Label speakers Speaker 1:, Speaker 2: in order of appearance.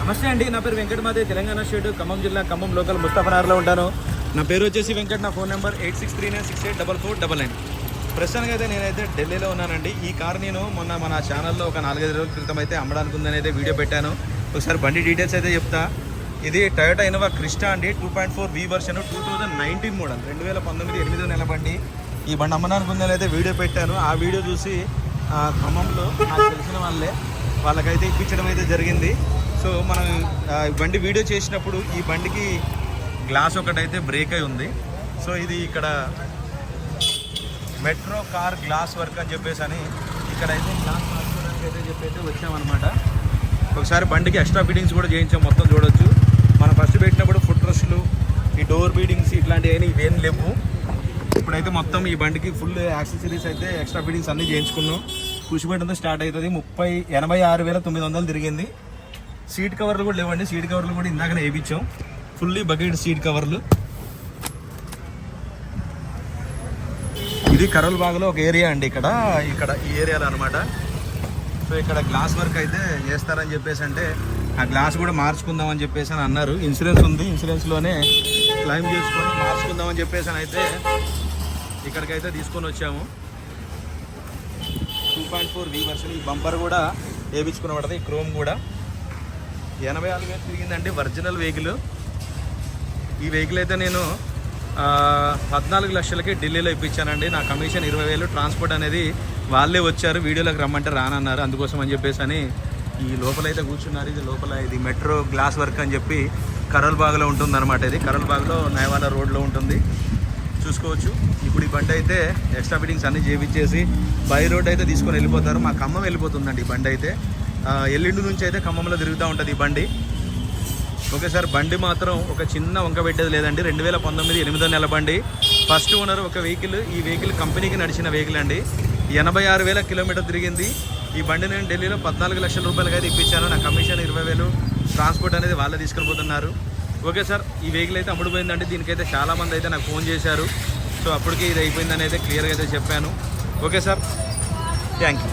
Speaker 1: నమస్తే అండి నా పేరు వెంకటమాదే తెలంగాణ స్టేట్ ఖమ్మం జిల్లా ఖమ్మం లోకల్ ముస్తాఫనగర్లో ఉంటాను. నా పేరు వచ్చేసి వెంకట్ నా phone number eight six three nine six eight double four double nine. ప్రస్తుతానికి అయితే నేనైతే ఢిల్లీలో ఉన్నానండి. ఈ కార్ నేను మొన్న మన ఛానల్లో ఒక నాలుగైదు రోజుల క్రితం అయితే అమ్మడానికి ఉందని అయితే వీడియో పెట్టాను. ఒకసారి బండి డీటెయిల్స్ అయితే చెప్తా. ఇది టయోటా ఇనోవా క్రిస్టా అండి two point four V version two thousand nineteen model రెండు వేల పంతొమ్మిది ఎనిమిదో నెల బండి. ఈ బండి అమ్మడానికి ఉందని అయితే వీడియో పెట్టాను. ఆ వీడియో చూసి ఆ, ఖమ్మంలో నాకు తెలిసిన వాళ్ళే వాళ్ళకైతే ఇప్పించడం అయితే జరిగింది. సో మనం బండి వీడియో చేసినప్పుడు ఈ బండికి గ్లాస్ ఒకటైతే బ్రేక్ అయి ఉంది. సో ఇది ఇక్కడ మెట్రో కార్ గ్లాస్ వర్క్ అని చెప్పేసి అని ఇక్కడైతే గ్లాస్ మార్చుకోవడానికి అయితే చెప్పైతే వచ్చామన్నమాట. ఒకసారి బండికి ఎక్స్ట్రా ఫిట్టింగ్స్ కూడా చేయించాం మొత్తం చూడొచ్చు. మనం ఫస్ట్ పెట్టినప్పుడు ఫుట్ రెస్ట్లు ఈ డోర్ బీడింగ్స్ ఇట్లాంటివి ఇవేం లేవు. ఇప్పుడైతే మొత్తం ఈ బండికి ఫుల్ యాక్సెసరీస్ అయితే ఎక్స్ట్రా ఫిట్టింగ్స్ అన్నీ చేయించుకున్నాం. కృషి పెట్టడంతో స్టార్ట్ అవుతుంది. ముప్పై ఎనభై ఆరు వేల తొమ్మిది వందలు తిరిగింది. సీట్ కవర్లు కూడా లేవండి. సీట్ కవర్లు కూడా ఇందాకనే వేయించాం ఫుల్లీ బకెట్ సీట్ కవర్లు ఇది కరోల్ బాగ్లో ఒక ఏరియా అండి ఇక్కడ. ఇక్కడ ఈ ఏరియాలో అనమాట సో ఇక్కడ గ్లాస్ వర్క్ అయితే చేస్తారని చెప్పేసి అంటే ఆ గ్లాస్ కూడా మార్చుకుందాం అని చెప్పేసి అని అన్నారు. ఇన్సూరెన్స్ ఉంది. ఇన్సూరెన్స్లోనే క్లైమ్ చేసుకొని మార్చుకుందాం అని చెప్పేసి అని అయితే ఇక్కడికైతే తీసుకొని వచ్చాము. Two point four V version ఈ బంపర్ కూడా వేయించుకుని పడుతుంది ఈ క్రోమ్ కూడా. ఎనభై ఆరు వేలు తిరిగిందండి ఒరిజినల్ వెహికల్. ఈ వెహికల్ అయితే నేను పద్నాలుగు లక్షలకి ఢిల్లీలో ఇప్పించానండి. నా కమిషన్ ఇరవై వేలు. ట్రాన్స్పోర్ట్ అనేది వాళ్ళే వచ్చారు. వీడియోలోకి రమ్మంటే రానన్నారు. అందుకోసం అని చెప్పేసి అని ఈ లోపల అయితే కూర్చున్నారు. ఇది లోపల ఇది మెట్రో గ్లాస్ వర్క్ అని చెప్పి కరల్ బాగ్లో ఉంటుంది అనమాట ఇది. కరల్ బాగ్లో నయవాల రోడ్లో ఉంటుంది. చూసుకోవచ్చు. ఇప్పుడు ఈ బండి అయితే ఎక్స్ట్రా ఫిట్టింగ్స్ అన్నీ చేయించేసి బై రోడ్ అయితే తీసుకొని వెళ్ళిపోతారు. మా ఖమ్మం వెళ్ళిపోతుందండి ఈ బండి అయితే. ఎల్లుండి నుంచి అయితే ఖమ్మంలో తిరుగుతూ ఉంటుంది ఈ బండి. ఓకే సార్ బండి మాత్రం ఒక చిన్న వంక పెట్టేది లేదండి. రెండు వేల పంతొమ్మిది ఎనిమిదో నెల బండి. ఫస్ట్ ఓనర్ ఒక వెహికల్ ఈ వెహికల్ కంపెనీకి నడిచిన వెహికల్ అండి. ఎనభై ఆరు వేల కిలోమీటర్ తిరిగింది. ఈ బండి నేను ఢిల్లీలో పద్నాలుగు లక్షల రూపాయలుగా ఇప్పించాను. నా కమిషన్ ఇరవై వేలు. ట్రాన్స్పోర్ట్ అనేది వాళ్ళే తీసుకెళ్ళిపోతున్నారు ఓకే సార్ ఈ వెహికల్ అయితే అమ్ముడుపోయిందండి. దీనికైతే చాలామంది అయితే నాకు ఫోన్ చేశారు. సో అప్పటికే ఇది అయిపోయిందని అయితే క్లియర్గా అయితే చెప్పాను. Okay sir thank you.